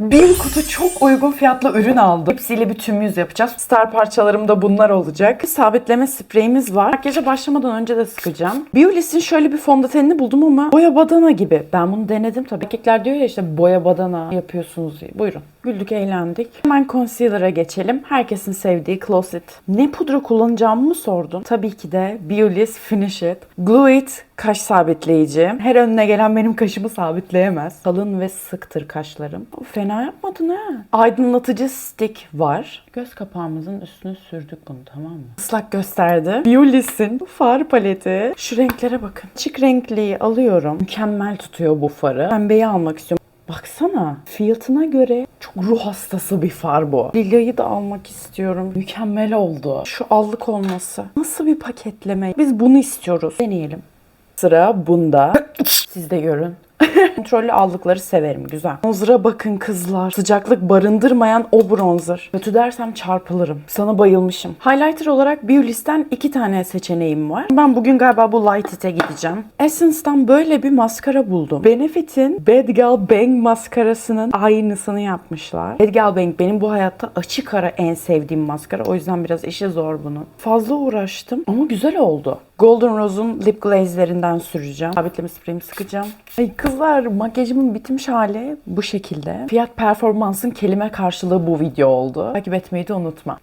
Bir kutu çok uygun fiyatlı ürün aldım. Hepsiyle bir tüm yüz yapacağız. Star parçalarım da bunlar olacak. Sabitleme spreyimiz var. Makyaja başlamadan önce de sıkacağım. Biolis'in şöyle bir fondötenini buldum ama boya badana gibi. Ben bunu denedim tabii. Erkekler diyor ya işte boya badana yapıyorsunuz diye. Buyurun. Güldük eğlendik. Hemen concealer'a geçelim. Herkesin sevdiği Closet. Ne pudra kullanacağımı mı sordun? Tabii ki de Biolis Finish It. Glue It kaş sabitleyici. Her önüne gelen benim kaşımı sabitleyemez. Kalın ve sıktır kaşlarım. Fena yapmadın ha. Aydınlatıcı stick var. Göz kapağımızın üstüne sürdük bunu tamam mı? Islak gösterdi. Biolis'in bu far paleti. Şu renklere bakın. Açık renkliyi alıyorum. Mükemmel tutuyor bu farı. Pembeyi almak istiyorum. Baksana fiyatına göre çok ruh hastası bir far bu. Lilya'yı da almak istiyorum. Mükemmel oldu. Şu allık olması. Nasıl bir paketleme? Biz bunu istiyoruz. Deneyelim. Sıra bunda. Siz de görün. Kontrollü aldıkları severim. Güzel. Bronzer'a bakın kızlar. Sıcaklık barındırmayan o bronzer. Kötü dersem çarpılırım. Sana bayılmışım. Highlighter olarak Biolis'ten iki tane seçeneğim var. Ben bugün galiba bu Light It'e gideceğim. Essence'dan böyle bir maskara buldum. Benefit'in Bad Gal Bang maskarasının aynısını yapmışlar. Bad Gal Bang benim bu hayatta açık ara en sevdiğim maskara. O yüzden biraz işi zor bunun. Fazla uğraştım ama güzel oldu. Golden Rose'un lip glaze'lerinden süreceğim. Sabitleme spreyimi sıkacağım. Ay kızlar makyajımın bitmiş hali bu şekilde. Fiyat performansın kelime karşılığı bu video oldu. Takip etmeyi de unutma.